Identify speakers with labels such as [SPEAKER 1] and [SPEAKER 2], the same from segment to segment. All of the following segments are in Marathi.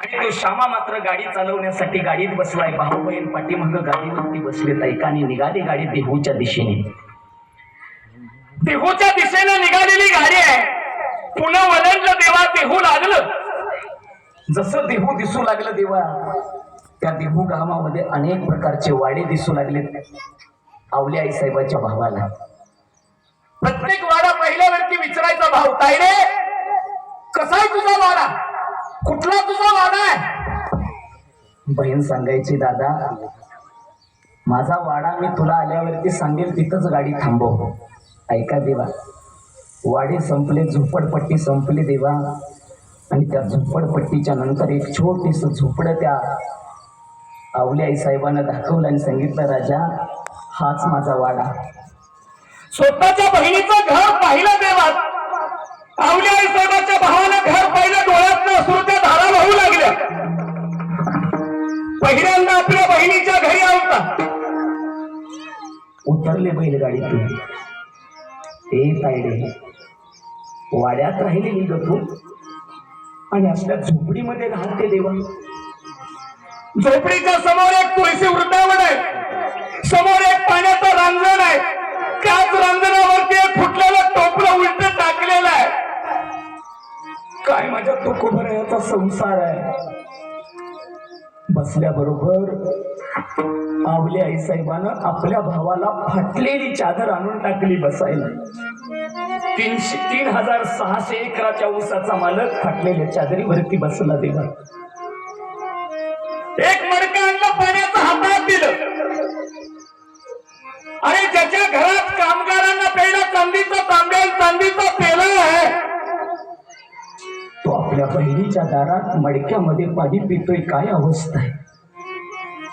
[SPEAKER 1] आणि तो श्यामा मात्र गाडी चालवण्यासाठी गाडीत बसलाय. भाऊ बहीण पाठीमाग गाडीवरती बसलेत ऐका निघाली गाडी देहूच्या दिशेने. देहूच्या दिशेने निघालेली गाडी आहे. पुन्हा वलंडलं देवा देहू लागलं. जसं देहू दिसू लागलं देवा त्या देहू गावामध्ये अनेक प्रकारचे वाडे दिसू लागलेत. आवले आई साहेबाच्या भावाला. प्रत्येक वाडा पहिल्यावरती विचारायचा भाऊ रे कसा आहे तुझा वाडा? कुठला तुझा वाडा आहे? बहीण सांगायची दादा. माझा वाडा मी तुला आल्यावरती सांगेल तिथंच गाडी थांबव. ऐका देवा. वाडे संपले झोपडपट्टी संपली देवा. आणि त्या झोपडपट्टीच्या नंतर एक छोटीस झोपडं त्या आवली आई साहेबांना दाखवलं आणि सांगितलं राजा हाच माझा वाडा. स्वतःच्या बहिणीचं घर पाहिलं देवात आवल्या आई साहेबाच्या भावानं घर पाहिलं डोळ्यात सुरत्या धारा वाहू लागल्या. पहिल्यांदा आपल्या बहिणीच्या घरी आवता उतरले बैलगाडीतून. ते तायडे वाड्यात राहिलेली ग तू. आणि आपल्या झोपडीमध्ये राहते देवा. झोपडीच्या समोर एक तुळशी वृंदावन आहे. समोर एक पाण्याचं रांजण आहे. त्याच रांजणावरती एक फुटलेलं संसार आहे. बसल्याबरोबर आवले आई साहेबानं आपल्या भावाला फाटलेली चादर आणून टाकली बसायला. तीनशे तीन हजार सहाशे एकराच्या ऊसाचा मालक फाटलेल्या चादरीवरती बसला देवा. एक मडका आणलं पाण्याचं हातात दिलं. आपल्या बहिणीच्या दारात मडक्यामध्ये पाणी पितोय काय अवस्था आहे?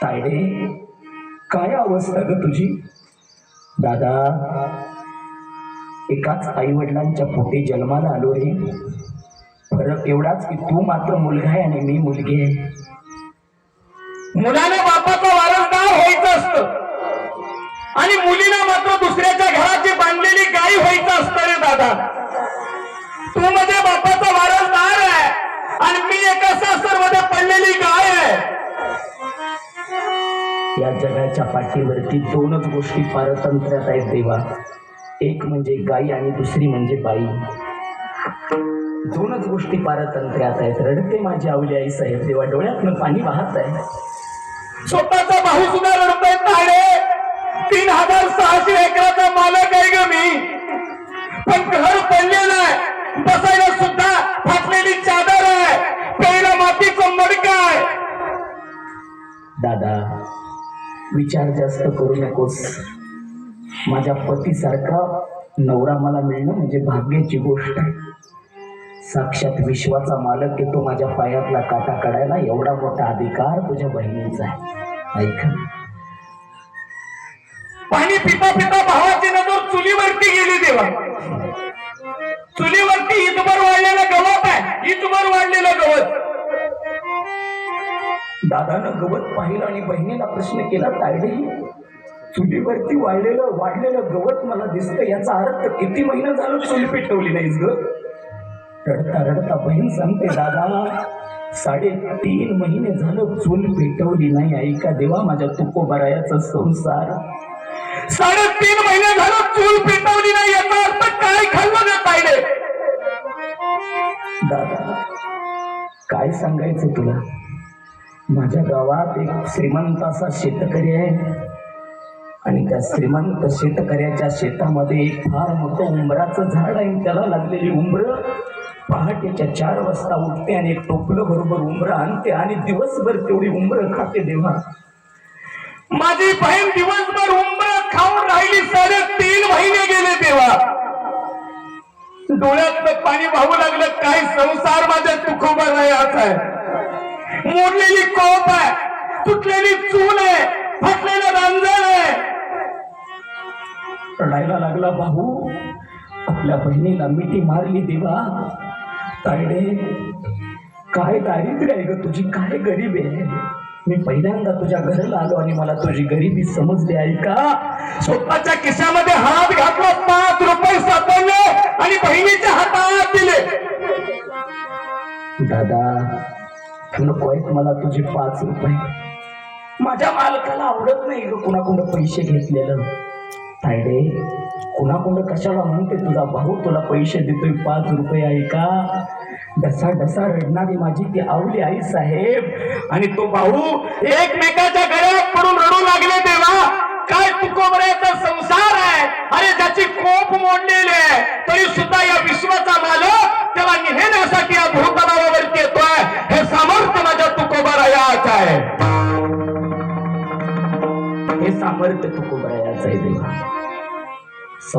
[SPEAKER 1] तायडे काय अवस्था ग तुझी? दादा एकाच आई वडिलांच्या पोटी जन्माला आलो रे. फरक एवढाच की तू मात्र मुलगा आहे आणि मी मुलगी आहे. मुलाने बापाचा वारसदार व्हायचं असतं? आणि मुलीला मात्र दुसऱ्याच्या घराची बांधलेली गाई व्हायचं असतं रे दादा. तू म्हणजे बापाचा वारसदार या जगाच्या पाठीवरती दोनच गोष्टी पारतंत्र्यात आहेत देवा. एक म्हणजे गाई आणि दुसरी म्हणजे बाई. दोनच गोष्टी पारतंत्र्यात आहेत. रडते माझी आवली आई साहेब. देवा डोळ्यातनं पाणी वाहत आहे. स्वतःचा भाऊ सुद्धा रडतोय ताडे. तीन हजार सहाशे एकराचा मालक आहे ग मी. पण घर पडलेलं आहे. बसायला सुद्धा फाटलेली चादर आहे. प्यायला मातीचं मडकं आहे. दादा विचार जास्त करू नकोस. माझ्या पतीसारखा नवरा मला मिळणं म्हणजे भाग्याची गोष्ट आहे. साक्षात विश्वाचा मालक की तो माझ्या पायातला काटा काढायला एवढा मोठा अधिकार तुझ्या बहिणीचा आहे. ऐक पाणी पिता पिता भावाची नजर चुलीवरती गेली देवा. चुलीवरती इथभर वाढलेलं गवत आहे. इथभर वाढलेलं गवत. दादानं गवत पाहिलं आणि बहिणीला प्रश्न केला तायडे चुलीवरती वाढलेलं वाढलेलं गवत मला दिसतं याचा अर्थ किती महिना झालं चूल पेटवली नाहीस ग? रडता रडता बहीण सांगते दादा साडेतीन महिने झालं चूल पेटवली नाही ऐका देवा माझ्या तुकोबरायाचा संसार. साडेतीन महिने झालं चूल पेटवली नाही याचा अर्थ काय खाल्लं ना पाहिजे दादा काय सांगायचं तुला? माझ्या गावात एक श्रीमंत असा शेतकरी आहे. आणि त्या श्रीमंत शेतकऱ्याच्या शेतामध्ये एक फार मोठं उंबराचं झाड आहे. त्याला लागलेली उंबर पहाटेच्या चार वाजता उठते आणि एक टोपलं बरोबर उंबरं आणते आणि दिवसभर तेवढी उंबरं खाते देवा. माझी बहीण दिवसभर उंबर खाऊन राहिली साडे तीन महिने गेले देवा. डोळ्यात पाणी वाहू लागलं. काय संसार माझ्या तुखोबा नाही आहे. मोडलेली कोप आहे तुटलेली चूल आहे फाटलेलं रांजण आहे. रडायला लागला भाऊ आपल्या बहिणीला मिठी मारली देवा. तायडे काय दारिद्र्य आहे ग तुझी? काय गरीब आहे? मी पहिल्यांदा तुझ्या घराला आलो आणि मला तुझी गरिबी समजली आहे का स्वतःच्या खिशामध्ये हात घातला पाच रुपये सापडले आणि बहिणीच्या हातात दिले. दादा नको आहेत मला तुझे पाच रुपये माझ्या मालकाला आवडत नाही ग कुणाकुंड पैसे घेतलेलं. तायडे कुणाकुंड कशाला म्हणते तुझा भाऊ? तुला पैसे देतोय पाच रुपये ऐका डसा डसा रडणारी माझी ती आवली आई साहेब. आणि तो भाऊ एकमेकाच्या
[SPEAKER 2] गळ्यात पडून रडू लागले तेव्हा काय तुकोबऱ्याचा संसार आहे? अरे त्याची कोप मोडलेली आहे तरी सुद्धा या विश्वाचा मालक त्याला निघेण्यासाठी